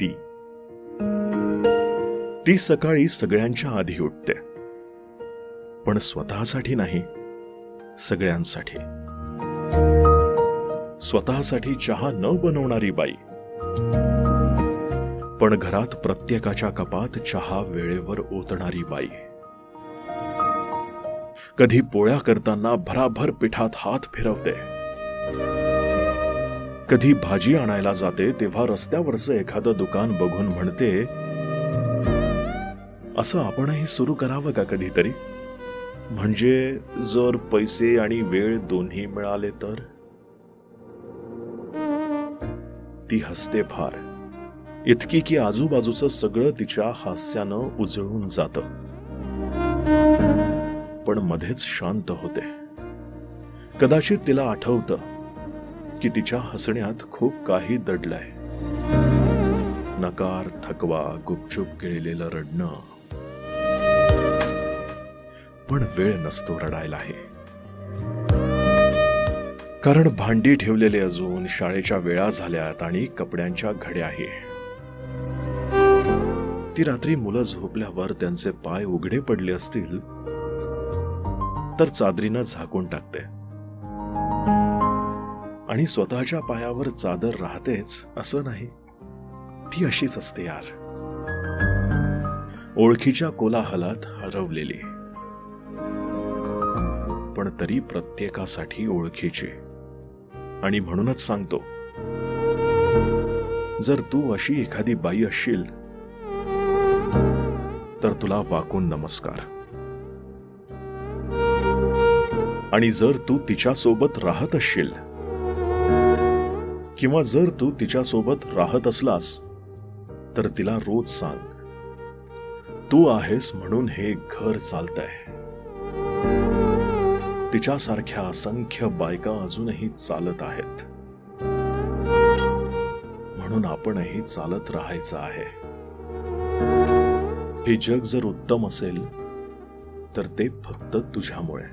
ती ती सकाळी सगळ्यांच्या आधी उठते. पण स्वतःसाठी नाही सगळ्यांसाठी. स्वतःसाठी चहा न बनवणारी बाई. पण घरात प्रत्येकाच्या कपात चहा वेळेवर ओतणारी बाई. कधी पोळ्या करताना भराभर पिठात हात फिरवते. कधी भाजी आणायला जाते तेव्हा रस्त्यावरचं एखादं दुकान बघून म्हणते असं आपणही सुरू करावं का कधीतरी? म्हणजे जर पैसे आणि वेळ दोन्ही मिळाले तर? ती हसते फार. इतकी की आजूबाजूचं सगळं तिच्या हास्यानं उजळून जात. पण मध्येच शांत होते. कदाचित तिला आठवतं की तिच्या हसण्यात खूप काही दडलंय. नकार थकवा गुपचूप गिळलेलं रडणं. पण वेळ नसतो रडायला आहे कारण भांडी ठेवलेले अजून शाळेच्या वेळा झाल्यात आणि कपड्यांच्या घड्या आहे ती रात्री मुलं झोपल्यावर त्यांचे पाय उघडे पडले असतील तर चादरीनं झाकून टाकते. आणि स्वतःच्या पायावर चादर राहतेच असं नाही. ती अशीच असते यार. ओळखीच्या कोलाहलात हरवलेली. पण तरी प्रत्येकासाठी ओळखीची. आणि म्हणूनच सांगतो. जर तू अशी एखादी बाई असशील तर तुला वाकून नमस्कार. आणि जर तू तिच्यासोबत राहत असशील किंवा जर तू तिच्यासोबत राहत असलास तर तिला रोज सांग तू आहेस म्हणून हे घर चालतंय. तिच्यासारख्या असंख्य बायका अजूनही चालत आहेत. म्हणून आपणही चालत राहायचं आहे. हे जग जर उत्तम असेल तर ते फक्त तुझ्यामुळे.